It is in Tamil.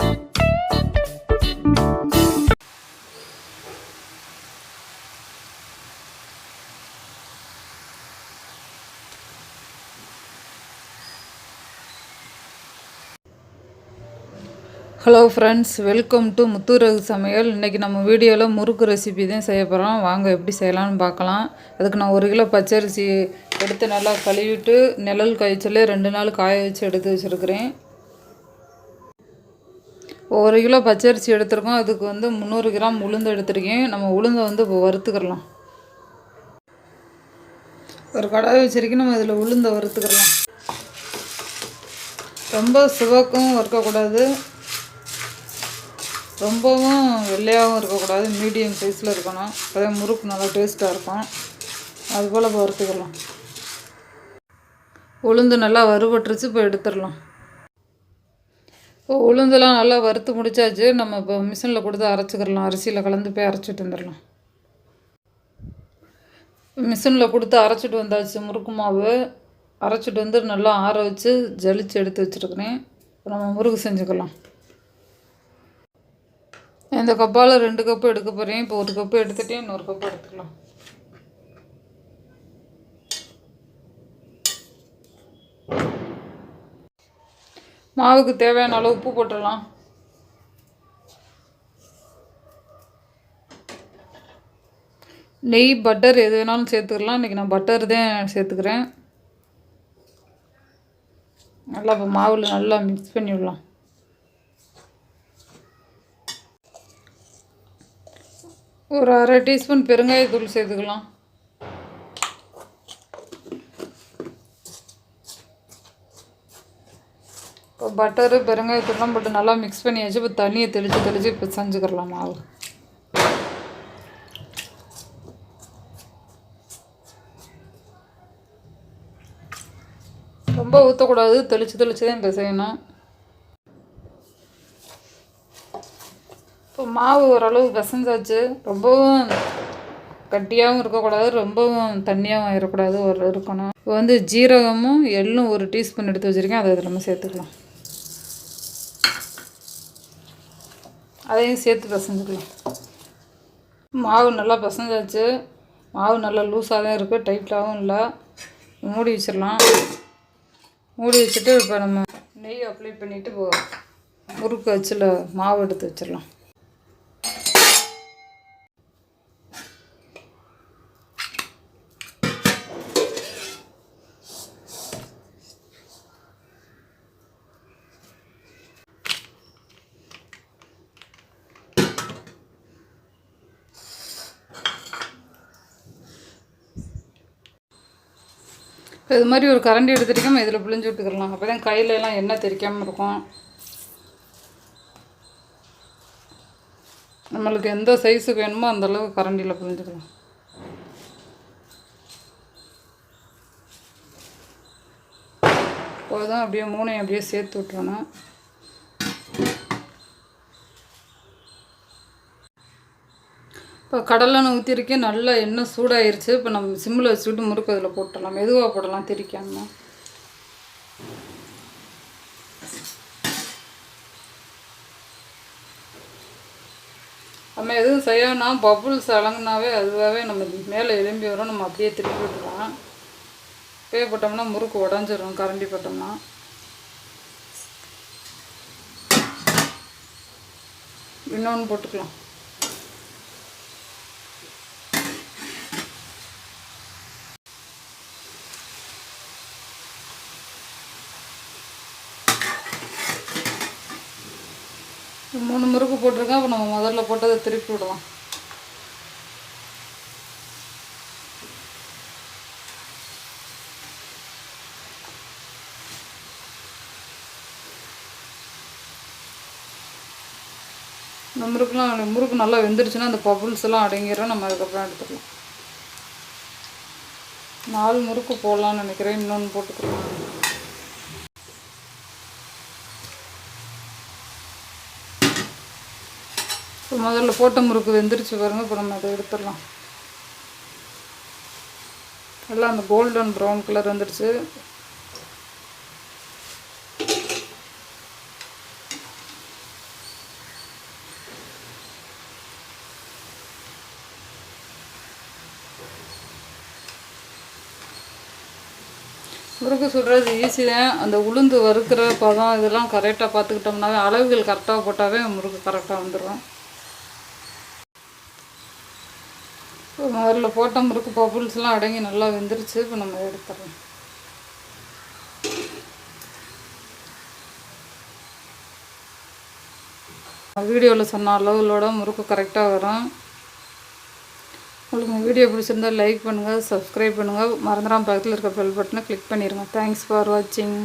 Hello friends welcome to Muthuragu சமையல் இன்றைக்கி நம்ம வீடியோவில் முறுக்கு ரெசிபி தான் செய்ய போகிறோம் வாங்க எப்படி செய்யலாம்னு பார்க்கலாம். அதுக்கு நான் ஒரு கிலோ பச்சரிசி எடுத்து நல்லா கழுவிட்டு நிழல் காய்ச்சலே ரெண்டு நாள் காய வச்சு எடுத்து வச்சுருக்கிறேன். ஒரு கிலோ பச்சரிசி எடுத்திருக்கோம். அதுக்கு வந்து முந்நூறு கிராம் உளுந்து எடுத்திருக்கேன். நம்ம உளுந்தை வந்து இப்போ வறுத்துக்கிறலாம் ஒரு கடாய் வச்சிருக்கேன். நம்ம இதில் உளுந்தை வறுத்துக்கிறலாம் ரொம்ப சிவக்கும் வறுக்கக்கூடாது. ரொம்பவும் வெள்ளையாகவும் இருக்கக்கூடாது. மீடியம் சைஸில் இருக்கணும். அதே முறுக்கு நல்லா டேஸ்ட்டாக இருக்கும். அதுபோல் வறுத்துக்கலாம். உளுந்து நல்லா வறுபட்டுருச்சு. இப்போ எடுத்துடலாம். இப்போ உளுந்தெல்லாம் நல்லா வறுத்து முடிச்சாச்சு. நம்ம இப்போ மிஷினில் கொடுத்து அரைச்சிக்கிறலாம். அரிசியில் கலந்து போய் அரைச்சிட்டு வந்துடலாம் மிஷினில் கொடுத்து அரைச்சிட்டு வந்தாச்சு முறுக்கு மாவு. அரைச்சிட்டு வந்து நல்லா ஆற வச்சு ஜலிச்சு எடுத்து வச்சுருக்கிறேன். நம்ம முறுக்கு செஞ்சுக்கலாம். இந்த கப்பால் ரெண்டு கப்பு எடுக்க போகிறேன் இப்போ ஒரு கப்பு எடுத்துகிட்டே இன்னொரு கப்பு எடுத்துக்கலாம். மாவுக்கு தேவையான அளவு உப்பு போட்டுடலாம். நெய் பட்டர் எது வேணாலும் சேர்த்துக்கலாம் இன்றைக்கி நான் பட்டர் தான் சேர்த்துக்கிறேன். நல்லா இப்போ மாவில் நல்லா மிக்ஸ் பண்ணிவிடலாம் ஒரு அரை டீஸ்பூன் பெருங்காயத்தூள் சேர்த்துக்கலாம். இப்போ பட்டரு பெருங்காயத்தூள்லாம் போட்டு நல்லா மிக்ஸ் பண்ணியாச்சு. இப்போ தண்ணியை தெளித்து தெளித்து இப்போ செஞ்சுக்கிறலாம் மாவு. ரொம்ப ஊற்றக்கூடாது தெளித்து தெளித்து தான் இப்போ செய்யணும் இப்போ மாவு ஓரளவு பிசைஞ்சாச்சு. ரொம்பவும் கட்டியாகவும் இருக்கக்கூடாது. ரொம்பவும் தண்ணியாகவும் ஆயிடக்கூடாது ஒரு இருக்கணும். இப்போ வந்து ஜீரகமும் எள்ளும் ஒரு டீஸ்பூன் எடுத்து வச்சுருக்கேன். அதை இதில் நம்ம சேர்த்துக்கலாம். அதையும் சேர்த்து பிசைஞ்சுக்கலாம் மாவு நல்லா பிசைஞ்சாச்சு. மாவு நல்லா லூஸாக தான் இருக்குது டைட்டாகவும் இல்லை. மூடி வச்சிடலாம். மூடி வச்சுட்டு இப்போ நம்ம நெய் அப்ளை பண்ணிவிட்டு முறுக்கு வச்சில் மாவு எடுத்து வச்சிடலாம். இப்போ இது மாதிரி ஒரு கரண்டி எடுத்துட்டிக்காம இதில் பிழிஞ்சு விட்டுக்கலாம். அப்போ தான் கையில எல்லாம் எண்ணெய் தெரிக்காமல் இருக்கும். நம்மளுக்கு எந்த சைஸுக்கு வேணுமோ அந்த கரண்டியில் பிழிஞ்சுக்கலாம். போதும் அப்படியே மூணையும் அப்படியே சேர்த்து விட்டுறணும். இப்போ கடலெண்ணெய் ஊற்றிருக்கேன் நல்லா எண்ணெய் சூடாயிருச்சு. இப்போ நம்ம சிம்மில் வச்சுக்கிட்டு முறுக்கு அதில் போட்டுடலாம். மெதுவாக போடலாம் திரிக்காம நம்ம எதுவும் செய்யணும்னா பபுள்ஸ் அலங்குனாவே அதுவாகவே நம்ம மேலே எலும்பி வரும். நம்ம அப்படியே திருப்பி விட்டுலாம் பே போட்டோம்னா முறுக்கு உடஞ்சிரும். கரண்டி போட்டோம்னா. இன்னொன்று போட்டுக்கலாம். மூணு முறுக்கு போட்டிருக்கேன் அப்போ நம்ம முதல்ல போட்டதை திருப்பி விடலாம். இந்த முறுக்குலாம் முறுக்கு நல்லா வெந்துருச்சுன்னா அந்த பபுள்ஸ் எல்லாம் அடங்கிடும் நம்ம அதுக்கப்புறம் எடுத்துக்கலாம். நாலு முறுக்கு போடலான்னு நினைக்கிறேன் இன்னொன்று போட்டுக்கலாம். இப்போ முதல்ல போட்ட முறுக்கு வெந்துருச்சு பாருங்கள் இப்போ நம்ம அதை எடுத்துடலாம். நல்லா அந்த கோல்டன் ப்ரௌன் கலர் வந்துடுச்சு முறுக்கு சுடுறது ஈஸி தான் அந்த உளுந்து வறுக்கிற பதம் இதெல்லாம் கரெக்டாக பார்த்துக்கிட்டோம்னாவே அளவுகள் கரெக்டாக போட்டாவே முறுக்கு கரெக்டாக வந்துடும் முதல்ல போட்ட முறுக்கு பப்புள்ஸ்லாம் அடங்கி நல்லா வெந்துருச்சு. இப்போ நம்ம எடுத்துடலாம். வீடியோவில் சொன்ன அளவுகளோட முறுக்கு கரெக்டாக வரும். உங்களுக்கு வீடியோ பிடிச்சிருந்தா லைக் பண்ணுங்கள் சப்ஸ்கிரைப் பண்ணுங்கள் மறந்துடாமல் பக்கத்தில் இருக்க பெல் பட்டனை கிளிக் பண்ணிடுங்க தேங்க்ஸ் ஃபார் வாட்சிங்